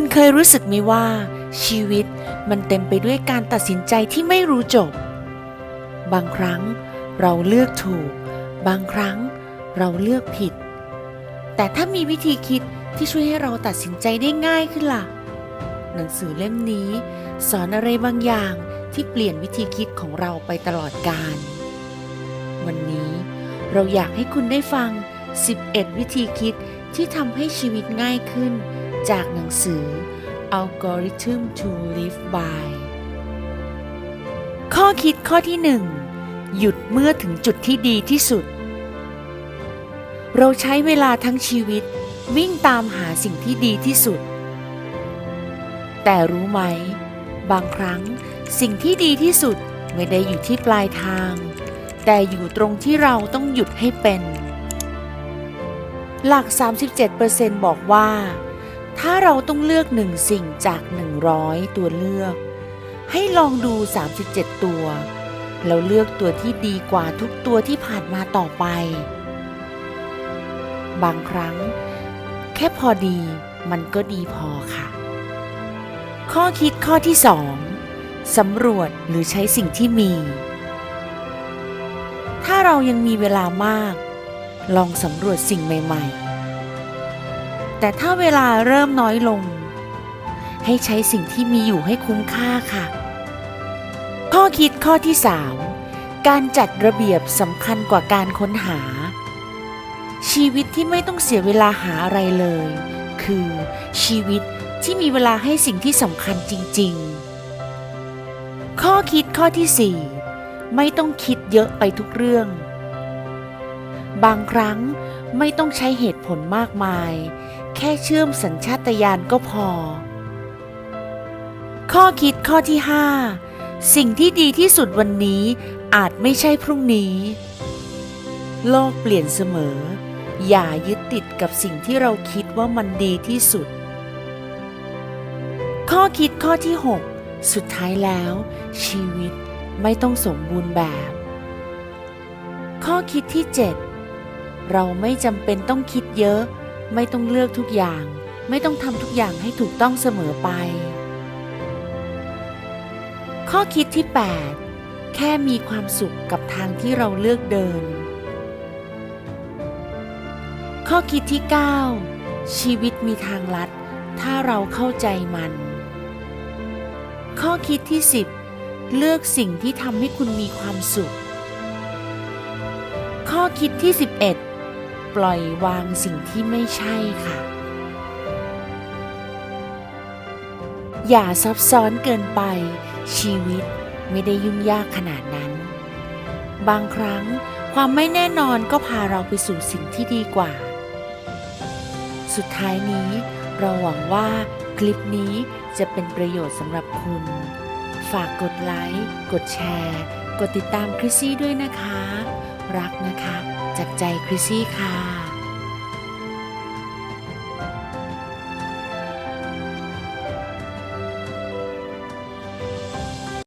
คุณเคยรู้สึกไหมว่า ชีวิตมันเต็มไปด้วยการตัดสินใจที่ไม่รู้จบ บางครั้งเราเลือกถูก บางครั้งเราเลือกผิด แต่ถ้ามีวิธีคิดที่ช่วยให้เราตัดสินใจได้ง่ายขึ้นล่ะ หนังสือเล่มนี้ สอนอะไรบางอย่างที่เปลี่ยนวิธีคิดของเราไปตลอดกาลวันนี้เราอยากให้คุณได้ฟัง 11 วิธีคิดที่ทำให้ชีวิตง่ายขึ้น จากหนังสือ Algorithm to Live by ข้อคิดข้อที่ 1 หยุดเมื่อถึงจุดที่ดีที่สุด เราใช้เวลาทั้งชีวิตวิ่งตามหาสิ่งที่ดีที่สุด แต่รู้ไหม บางครั้งสิ่งที่ดีที่สุดไม่ได้อยู่ที่ปลายทาง แต่อยู่ตรงที่เราต้องหยุดให้เป็น หลัก 37%บอกว่า ถ้าเราต้องเลือกหนึ่งสิ่งจาก 100 ตัวเลือก ให้ลองดู 37 ตัว แล้วเลือกตัวที่ดีกว่าทุกตัวที่ผ่านมาต่อไป บางครั้ง แค่พอดีมันก็ดีพอค่ะ ข้อคิดข้อที่2สำรวจหรือใช้สิ่งที่มี ถ้าเรายังมีเวลามาก ลองสำรวจสิ่งใหม่ ๆ แต่ถ้าเวลาเริ่มน้อยลง ให้ใช้สิ่งที่มีอยู่ให้คุ้มค่าค่ะ ข้อคิดข้อที่ 3 การจัดระเบียบสำคัญกว่าการค้นหา ชีวิตที่ไม่ต้องเสียเวลาหาอะไรเลย คือ ชีวิตที่มีเวลาให้สิ่งที่สำคัญจริง ๆ ข้อคิดข้อที่ 4 ไม่ต้องคิดเยอะไปทุกเรื่อง บางครั้งไม่ต้องใช้เหตุผลมากมาย แค่เชื่อมสัญชาตญาณก็พอ ข้อคิดข้อที่ 5 สิ่งที่ดีที่สุดวันนี้อาจไม่ใช่พรุ่งนี้ โลกเปลี่ยนเสมอ อย่ายึดติดกับสิ่งที่เราคิดว่ามันดีที่สุด ข้อคิดข้อที่ 6 สุดท้ายแล้ว ชีวิตไม่ต้องสมบูรณ์แบบ ข้อคิดที่ 7 เราไม่จำเป็นต้องคิดเยอะ ไม่ต้องเลือกทุกอย่าง ไม่ต้องทำทุกอย่างให้ถูกต้องเสมอไป ข้อคิดที่ 8 แค่มีความสุขกับทางที่เราเลือกเดิน ข้อคิดที่ 9 ชีวิตมีทางลัด ถ้าเราเข้าใจมัน ข้อคิดที่ 10 เลือกสิ่งที่ทำให้คุณมีความสุข ข้อคิดที่ 11 ล่อยวางสิ่งที่ไม่ใช่ค่ะ อย่าซับซ้อนเกินไป ชีวิตไม่ได้ยุ่งยากขนาดนั้น บางครั้งความไม่แน่นอนก็พาเราไปสู่สิ่งที่ดีกว่า สุดท้ายนี้เราหวังว่าคลิปนี้จะเป็นประโยชน์สำหรับคุณ ฝากกดไลค์ กดแชร์ กดติดตามคริสซี่ด้วยนะคะ รักนะคะ จากใจคริสซี่ค่ะ